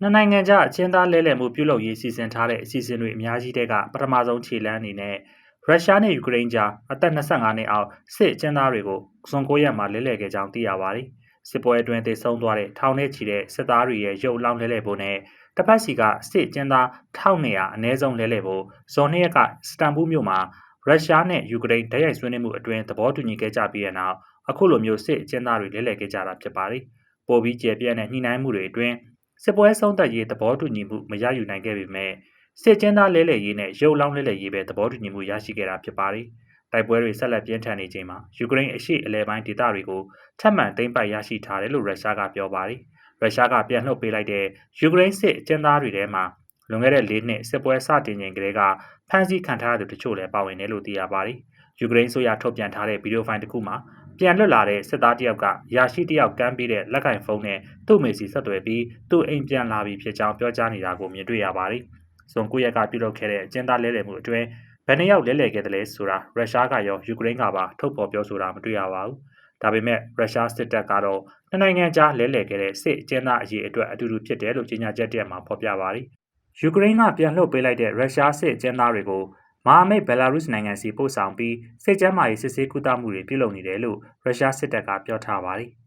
နှစ်နိုင်ငံကြားအချင်းသားလဲလှယ်မှုပြုလုပ်ရေးစီစဉ်ထားတဲ့အစီအစဉ်တွေအများကြီးတဲ့ကပထမဆုံးခြေလှမ်းအနေနဲ့ရုရှားနဲ့ယူကရိန်းကြားအသက်25နှစ်အောက်စစ်အကျဉ်းသားတွေကိုဇွန်9ရက်မှာလဲလှယ်ခဲ့ကြောင်းသိရပါတယ်။စစ်ပွဲအတွင်းသေဆုံးသွားတဲ့ထောင်ထဲချီတဲ့စစ်သားတွေရဲ့ရုပ်လောင်းလဲလှယ်ဖို့နဲ့တစ်ဖက်စီကစစ်အကျဉ်းသား1200အနည်းဆုံးလဲလှယ်ဖို့ဇွန်2ရက်ကစတန်ဘူမြို့မှာရုရှားနဲ့ယူကရိန်းတိုက်ရိုက်ဆွေးနွေးမှုအတွင်းသဘောတူညီခဲ့ကြပြီးတဲ့နောက်အခုလိုမျိုးစစ်အကျဉ်းသားတွေလဲလှယ်ခဲ့ကြတာဖြစ်ပါတယ်။ပိုပြီးကျေပြန့်တဲ့ညှိနှိုင်းမှုတွေအတွင်း စစ်ပွဲဆုံးသက်ရေးသဘောတူညီမှုမရယူနိုင်ခဲ့ပေမဲ့စစ်ကျင်းသားလဲလှယ်ရေးနဲ့ရုပ်လောင်းလဲလှယ်ရေးပဲသဘောတူညီမှုရရှိခဲ့တာဖြစ်ပါတယ်။တိုက်ပွဲတွေဆက်လက်ပြင်းထန်နေချိန်မှာယူကရိန်းအရှိအလဲပိုင်းဒေသတွေကိုထပ်မံသိမ်းပိုက်ရရှိထားတယ်လို့ရုရှားကပြောပါတယ်။ရုရှားကပြန်လှုပ်ပေးလိုက်တဲ့ယူကရိန်းစစ်ကျင်းသားတွေထဲမှာလွန်ခဲ့တဲ့၄နှစ်စစ်ပွဲစတင်ချိန်ကလေးကဖမ်းဆီးခံထားရသူတချို့လည်းပါဝင်တယ်လို့သိရပါတယ်။ယူကရိန်းဆိုရထုတ်ပြန်ထားတဲ့ဗီဒီယိုဖိုင်တစ်ခုမှာ ပြန်လွတ်လာတဲ့စစ်သားတယောက်ကရာရှိတယောက်ကမ်းပေးတဲ့လက်ကင်ဖုန်းနဲ့သူ့မေစီဆက်သွယ်ပြီးသူ့အိမ်ပြန်လာပြီဖြစ်ကြောင်းပြောကြားနေတာကိုမြင်တွေ့ရပါတယ်။ဇွန်9ရက်ကပြုလုပ်ခဲ့တဲ့အကျဉ်းသားလဲလှယ်မှုအတွင်းဘယ်နှယောက်လဲလှယ်ခဲ့တယ်လဲဆိုတာရုရှားကရောယူကရိန်းကပါထုတ်ဖော်ပြောဆိုတာမတွေ့ရပါဘူး။ဒါပေမဲ့ရုရှားစစ်တပ်ကတော့နှစ်နိုင်ငံကြားလဲလှယ်ခဲ့တဲ့စစ်အကျဉ်းသားအရေးအတွက်အတူတူဖြစ်တယ်လို့ကြေညာချက်တည်းမှာဖော်ပြပါတယ်။ယူကရိန်းကပြန်လှုပ်ပေးလိုက်တဲ့ရုရှားစစ်အကျဉ်းသားတွေကို မဟာမိတ်ဘယ်လာရုစ်နိုင်ငံစီပို့ဆောင်ပြီးစစ်ကျမ်းမာရေးစစ်ဆေးကုသမှုတွေပြုလုပ်နေတယ်လို့ရုရှားစစ်တပ်ကပြောထားပါတယ်။